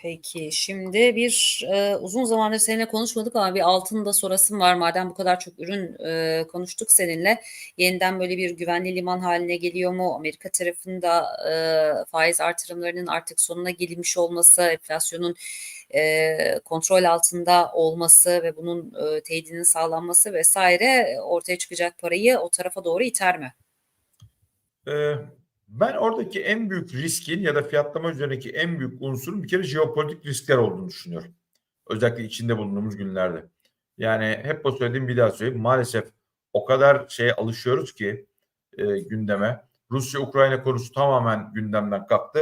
Peki şimdi bir e, uzun zamandır seninle konuşmadık ama bir altında sorasım var. Madem bu kadar çok ürün e, konuştuk seninle yeniden böyle bir güvenli liman haline geliyor mu? Amerika tarafında e, faiz artırımlarının artık sonuna gelinmiş olması, enflasyonun e, kontrol altında olması ve bunun e, teyidinin sağlanması vesaire ortaya çıkacak parayı o tarafa doğru iter mi? Ee, ben oradaki en büyük riskin ya da fiyatlama üzerindeki en büyük unsurun bir kere jeopolitik riskler olduğunu düşünüyorum. Özellikle içinde bulunduğumuz günlerde. Yani hep o söylediğim bir daha söyleyeyim. Maalesef o kadar şeye alışıyoruz ki e, gündeme. Rusya-Ukrayna konusu tamamen gündemden kalktı.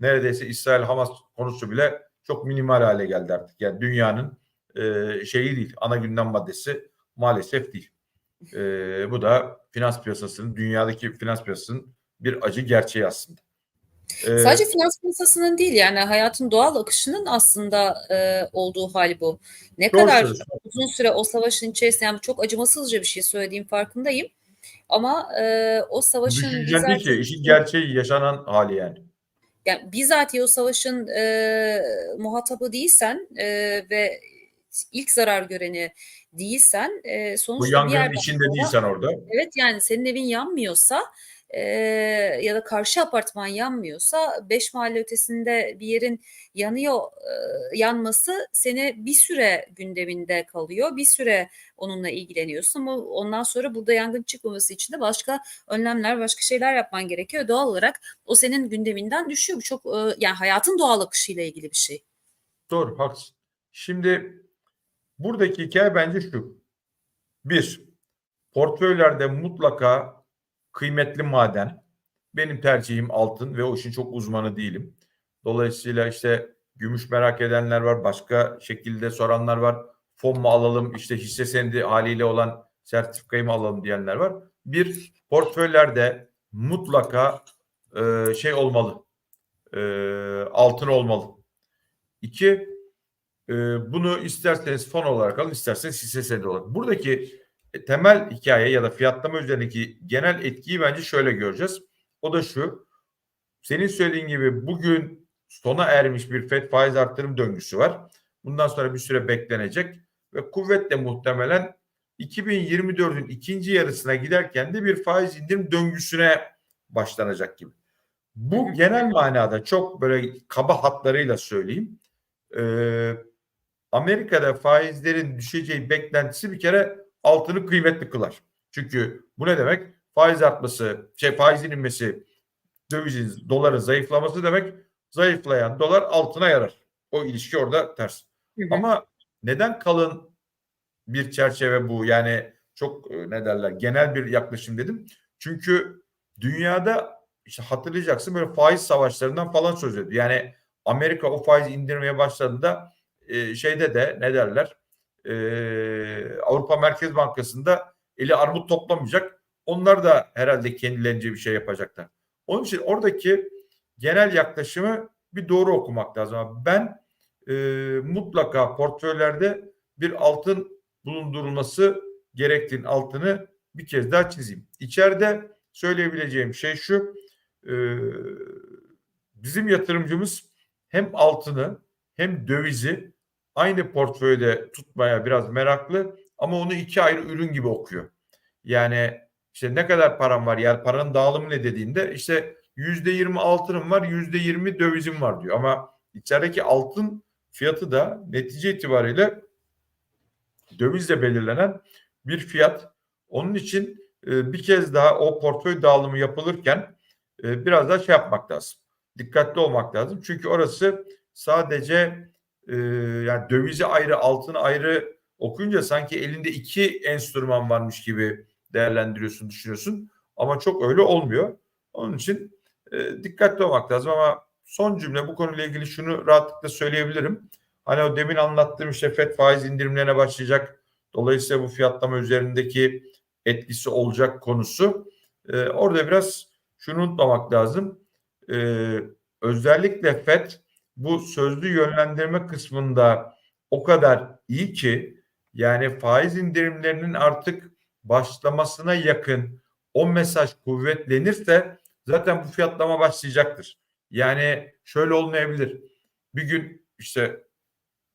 Neredeyse İsrail-Hamas konusu bile çok minimal hale geldi artık. Yani dünyanın e, şeyi değil, ana gündem maddesi maalesef değil. E, bu da finans piyasasının, dünyadaki finans piyasasının bir acı gerçeği aslında. Ee, Sadece finans piyasasının değil yani hayatın doğal akışının aslında e, olduğu hali bu. Ne kadar uzun süre o savaşın içerisinde yani çok acımasızca bir şey söylediğim farkındayım. Ama e, o savaşın değil ki işin gerçeği yaşanan hali yani. Yani bizatihi o savaşın e, muhatabı değilsen e, ve ilk zarar göreni değilsen e, sonuçta Bu yangının içinde sonra, değilsen orada. Evet yani senin evin yanmıyorsa e, ya da karşı apartman yanmıyorsa beş mahalle ötesinde bir yerin yanıyor e, yanması seni bir süre gündeminde kalıyor. Bir süre onunla ilgileniyorsun ama ondan sonra burada yangın çıkmaması için de başka önlemler, başka şeyler yapman gerekiyor. Doğal olarak o senin gündeminden düşüyor. Bu çok e, yani hayatın doğal akışıyla ilgili bir şey. Doğru, haklısın. Şimdi buradaki hikaye bence şu. Bir, portföylerde mutlaka kıymetli maden. Benim tercihim altın ve o işin çok uzmanı değilim. Dolayısıyla işte gümüş merak edenler var, başka şekilde soranlar var. Fon mu alalım, işte hisse senedi haliyle olan sertifikayı mı alalım diyenler var. Bir, portföylerde mutlaka e, şey olmalı, e, altın olmalı. İki, e, bunu isterseniz fon olarak alın, isterseniz hisse senedi olarak. Buradaki temel hikaye ya da fiyatlama üzerindeki genel etkiyi bence şöyle göreceğiz. O da şu. Senin söylediğin gibi bugün sona ermiş bir FED faiz arttırım döngüsü var. Bundan sonra bir süre beklenecek ve kuvvetle muhtemelen 2024'ün ikinci yarısına giderken de bir faiz indirim döngüsüne başlanacak gibi. Bu genel manada çok böyle kaba hatlarıyla söyleyeyim. Ee, Amerika'da faizlerin düşeceği beklentisi bir kere altını kıymetli kılar. Çünkü bu ne demek? Faiz artması, şey faizin inmesi, dövizin, doların zayıflaması demek. Zayıflayan dolar altına yarar. O ilişki orada ters. Hı hı. Ama neden kalın bir çerçeve bu? Yani çok e, ne derler genel bir yaklaşım dedim. Çünkü dünyada işte hatırlayacaksın böyle faiz savaşlarından falan söz ediyor. Yani Amerika o faiz indirmeye başladığında e, şeyde de ne derler e, Avrupa Merkez Bankası'nda eli armut toplamayacak. Onlar da herhalde kendilerince bir şey yapacaklar. Onun için oradaki genel yaklaşımı bir doğru okumak lazım. Ben e, mutlaka portföylerde bir altın bulundurulması gerektiğini altını bir kez daha çizeyim. İçeride söyleyebileceğim şey şu. E, bizim yatırımcımız hem altını hem dövizi aynı portföyde tutmaya biraz meraklı ama onu iki ayrı ürün gibi okuyor. Yani işte ne kadar param var yani paranın dağılımı ne dediğinde işte yüzde yirmi altınım var yüzde yirmi dövizim var diyor ama içerideki altın fiyatı da netice itibariyle dövizle belirlenen bir fiyat. Onun için e, bir kez daha o portföy dağılımı yapılırken e, biraz daha şey yapmak lazım. Dikkatli olmak lazım. Çünkü orası sadece e, yani dövizi ayrı, altını ayrı okuyunca sanki elinde iki enstrüman varmış gibi değerlendiriyorsun, düşünüyorsun. Ama çok öyle olmuyor. Onun için e, dikkatli olmak lazım ama son cümle bu konuyla ilgili şunu rahatlıkla söyleyebilirim. Hani o demin anlattığım işte FED faiz indirimlerine başlayacak. Dolayısıyla bu fiyatlama üzerindeki etkisi olacak konusu. E, orada biraz şunu unutmamak lazım. E, özellikle FED bu sözlü yönlendirme kısmında o kadar iyi ki yani faiz indirimlerinin artık başlamasına yakın o mesaj kuvvetlenirse zaten bu fiyatlama başlayacaktır. Yani şöyle olmayabilir. Bir gün işte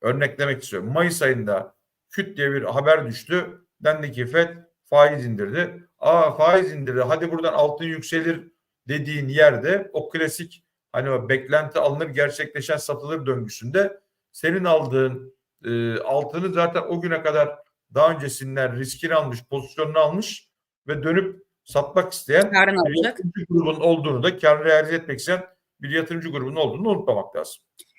örneklemek istiyorum. Mayıs ayında küt diye bir haber düştü. Dendi ki FED faiz indirdi. Aa faiz indirdi. Hadi buradan altın yükselir dediğin yerde o klasik hani o beklenti alınır gerçekleşen satılır döngüsünde senin aldığın e, altını zaten o güne kadar daha öncesinden riskini almış, pozisyonunu almış ve dönüp satmak isteyen bir yatırımcı grubun olduğunu da kar realize etmek isteyen bir yatırımcı grubunun olduğunu unutmamak lazım.